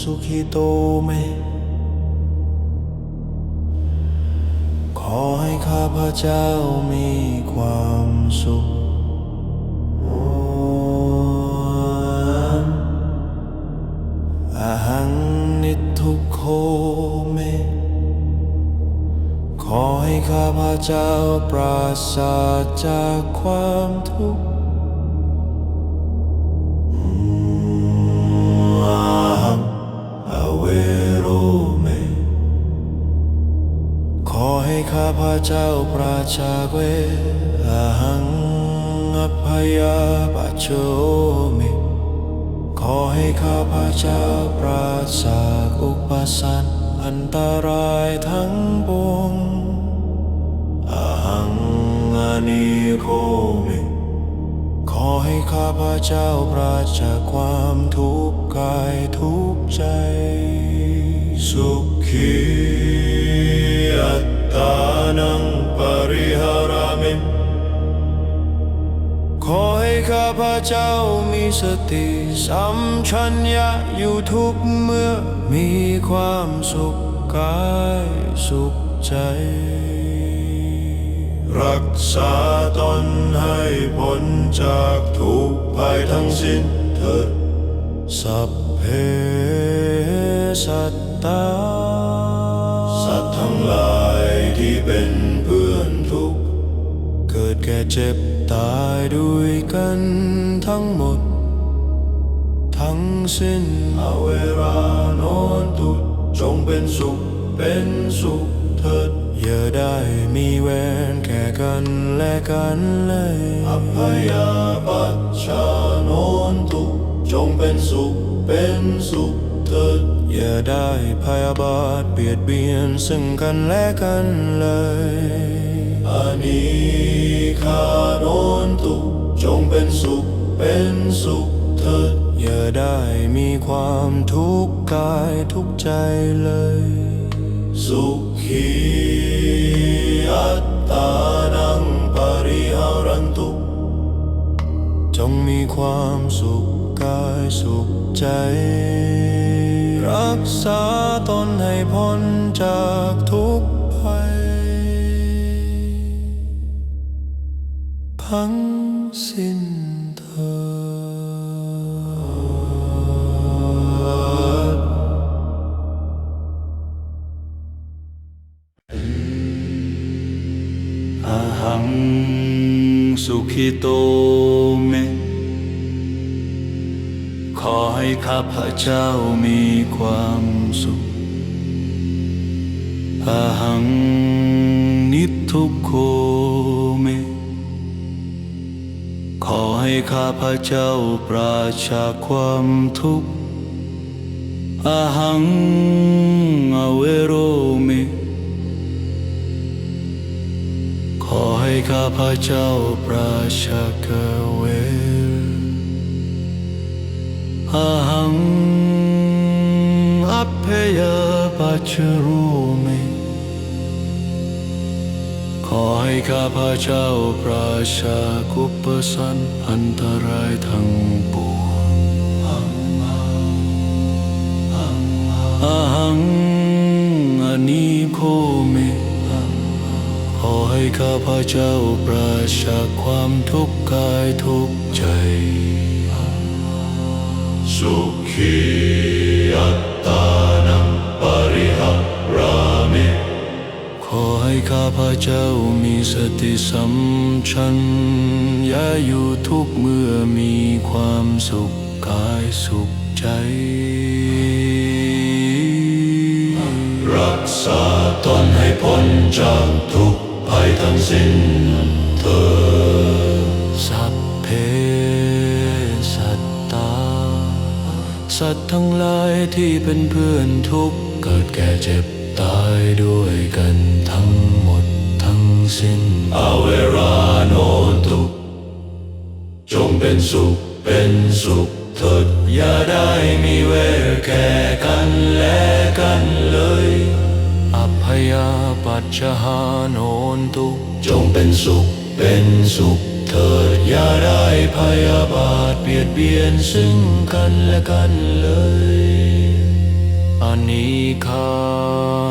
สุขิโตเม ขอให้ข้าพเจ้ามีความสุขอมอาหังนิทุโคเม ขอให้ข้าพเจ้าปราศจากความทุกข์ ปราจากเวอาหังอภัยาปัจโชมิขอให้ข้าพเจ้าปราจากอุปสรรคอันตรายทั้งปวงอาหังอานิโคมิขอให้ข้าพเจ้าปราศจากความทุกข์กายทุกข์ใจ สุขี ข้าพเจ้ามีสติสัมชัญญะอยู่ทุกเมื่อมีความสุขกายสุขใจ รักษาตนให้พ้นจากทุกภัยทั้งสิ้นเถิดสัพเพสัตตา สัตว์ทั้งหลายที่เป็นเพื่อนทุกข์เกิดแก่เจ็บตายด้วยกันทั้งหมด ทั้งสิ้นเอาเวลานอนตุดจงเป็นสุขเป็นสุขเถิดอย่าได้มีเวรแก่กันและกันเลยอภัยาปัชชานอนตุจงเป็นสุขเป็นสุขเถิดอย่าได้พยาบาทเบียดเบียนซึ่งกันและกันเลย อานิคานนตุจงเป็นสุขเป็นสุขเถิดอย่าได้มีความทุกข์กายทุกใจเลย สุขีอัตตานังปริหารันตุจงมีความสุขกายสุขใจ รักษาตนให้พ้นจากทุก พังสิ้นเถิดอาหังสุขิโตเม ขอให้ข้าพเจ้ามีความสุขอาหังนิทุกโคเม ขอให้ข้าพเจ้าปราศจาความทุกข์อาหังอเวโรเมขอให้ข้าพเจ้าปราศจากเวรอาหังอัพเพยปัจจโรเมข อให้ข้าพเจ้าปราศจากอุปสรรคอันตรายทั้งปวงอาหังอานิโคเมขอให้ข้าพเจ้าปราศจาความทุกข์กายทุกข์ใจ สุขีอัตตา ขอให้ข้าพเจ้ามีสติสัมชัญญะอยู่ทุกเมื่อมีความสุขกายสุขใจ รักษาตนให้พ้นจากทุกภัยทั้งสิ้นเถิดสัพเพสัตตา สัตว์ทั้งหลายที่เป็นเพื่อนทุกข์เกิดแก่เจ็บ ตายด้วยกันทั้งหมดทั้งสิ้นอาเวรานนตุจงเป็นสุขเป็นสุขเถิดอย่าได้มีเวรแก่กันและกันเลยอภัยาปัจจหาโนนตุจงเป็นสุขเป็นสุขเถิดอย่าได้พยาบาทเบียดเบียนซึ่งกันและกันเลย อานิคา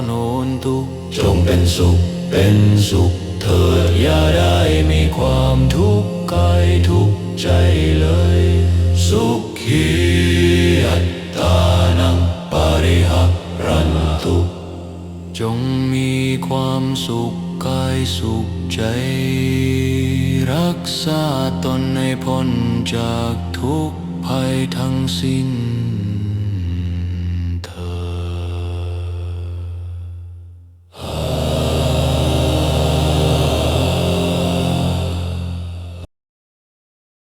โนนตุจงเป็นสุข เป็นสุขเถิดอย่าได้มีความทุกข์กายทุกข์ใจเลย สุขีอัตตานังปริหักรันตุจงมีความสุขกายสุขใจ รักษาตนให้พ้นจากทุกภัยทั้งสิ้น